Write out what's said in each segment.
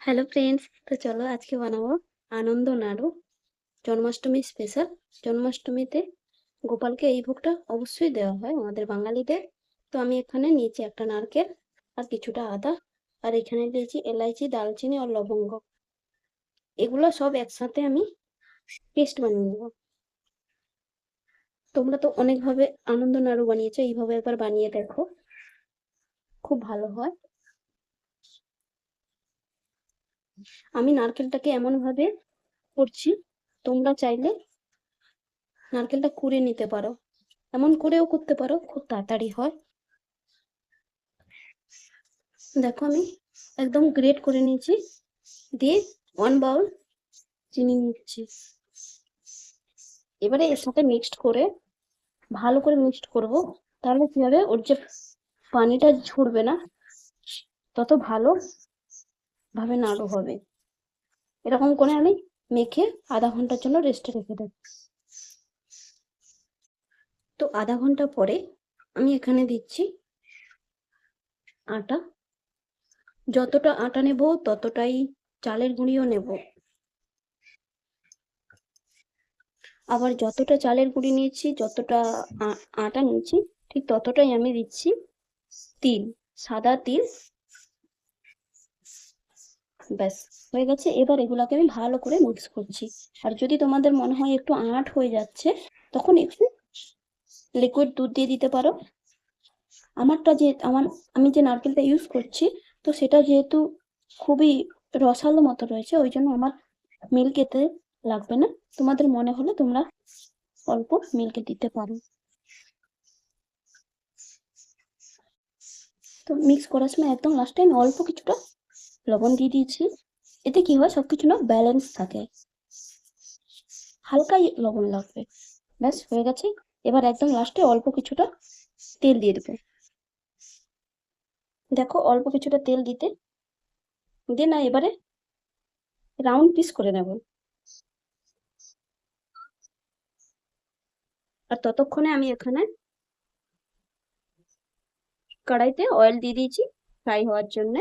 Hello friends তো চলো আজকে বানাবো আনন্দ নাড়ু। জন্মাষ্টমী স্পেশাল জন্মাষ্টমীতে গোপালকে এই ভোগটা অবশ্যই দেওয়া হয় আমাদের বাঙালিদের। তো আমি এখানে নিয়েছি একটা নারকেল আর কিছুটা আদা। আর এখানে দিয়েছি এলাইচি দালচিনি আর লবঙ্গ। এগুলো সব একসাথে আমি পেস্ট বানিয়ে নেব। তোমরা তো অনেকভাবে আনন্দ নাড়ু বানিয়েছো, এইভাবে একবার বানিয়ে দেখো। খুব ভালো হয়। আমি নারকেলটাকে এমন ভাবে করছি, তোমরা চাইলে নারকেলটা কুড়ে নিতে পারো। এমন করেও করতে পারো, খুব তাড়াতাড়ি হয়। দেখো আমি একদম গ্রেট করে নিয়েছি, দিয়ে ওয়ান বাউল চিনি নিচ্ছি। এবারে এর সাথে মিক্সড করে, ভালো করে মিক্সড করব, তাহলে কি হবে? ওর যে পানিটা ঝরবে না, তত ভালো। ভাবে নাড়ু হবে। এরকম করে আমি মেখে আধা ঘণ্টার জন্য রেস্টে রেখে দেব। তো আধা ঘণ্টা পরে আমি এখানে দিচ্ছি আটা। যতটা আটা নেব ততটাই চালের গুঁড়িও নেব। আবার যতটা চালের গুঁড়ি নিয়েছি যতটা আটা নিয়েছি ঠিক ততটাই আমি দিচ্ছি তিল সাদা তিল ব্যাস, হয়ে গেছে। এবার এগুলাকে আমি ভালো করে মিক্স করছি। আর যদি তোমাদের মনে হয় একটু আঁট হয়ে যাচ্ছে, তখন একটু লিকুইড দুধ দিয়ে দিতে পারো। আমারটা যে, আমার, আমি যে নারকেলটা ইউজ করছি, তো সেটা যেহেতু খুবই রসালো মতো রয়েছে, ওই জন্য আমার মিল্ক এতে লাগবে না। তোমাদের মনে হলে তোমরা অল্প মিল্ক দিতে পারো। তো মিক্স করার সময় একদম লাস্ট টাইম অল্প কিছুটা লবণ দিয়ে দিয়েছি। এতে কি হয়? সবকিছু না ব্যালেন্স থাকে। হালকাই লবণ লাগবে। ব্যাস, হয়ে গেছে। এবার একদম লাস্টে অল্প কিছুটা তেল দিয়ে দেবো। দেখো, অল্প কিছুটা তেল দিতে দিয়ে না, এবারে রাউন্ড পিস করে নেব। আর ততক্ষণে আমি এখানে কড়াইতে অয়েল দিয়ে দিয়েছি। ফ্রাই হওয়ার জন্যে।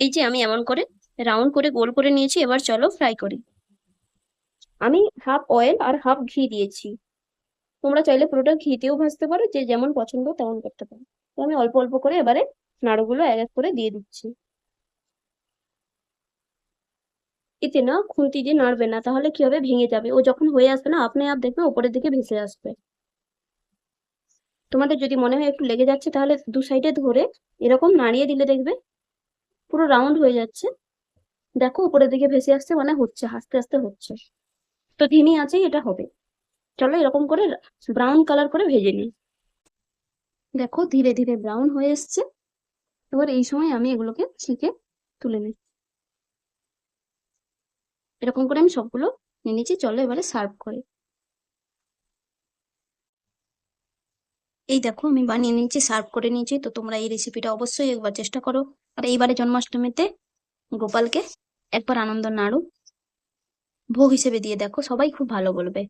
এই যে আমি এমন করে রাউন্ড করে গোল করে নিয়েছি, এবার চলো ফ্রাই করি। আমি হাফ অয়েল আর হাফ ঘি দিয়েছি। তোমরা চাইলে পুরোটা ঘিতেও ভাজতে পারো, যে যেমন পছন্দ তেমন করতে পারো। তো আমি অল্প অল্প করে এবারে নাড়ুগুলো এক এক করে দিয়ে দিচ্ছি। এতে না খুন্তি দিয়ে নাড়বে না, তাহলে কি হবে? ভেঙে যাবে। ও যখন হয়ে আসবে না, আপনি আপ দেখবে উপরের দিকে ভেসে আসবে। তোমাদের যদি মনে হয় একটু লেগে যাচ্ছে, তাহলে দু সাইডে ধরে এরকম নাড়িয়ে দিলে দেখবে পুরো রাউন্ড হয়ে যাচ্ছে। দেখো, উপরের দিকে ভেসে আসছে মানে হচ্ছে আস্তে আস্তে হচ্ছে। তো ধিমি আছেই, এটা হবে। চলো এরকম করে ব্রাউন কালার করে ভেজে নিই। দেখো, ধীরে ধীরে ব্রাউন হয়ে এসছে। এবার এই সময় আমি এগুলোকে ছেঁকে তুলে নিই। এরকম করে আমি সবগুলো নিয়ে নিচ্ছি। চলো এবারে সার্ভ করে। এই দেখো, আমি বানিয়ে নিয়েছি সার্ভ করে নিয়েছি, তো তোমরা এই রেসিপিটা অবশ্যই একবার চেষ্টা করো। আর এইবারে জন্মাষ্টমীতে গোপালকে একবার আনন্দ নাড়ু। ভোগ হিসেবে দিয়ে দেখো, সবাই খুব ভালো বলবে।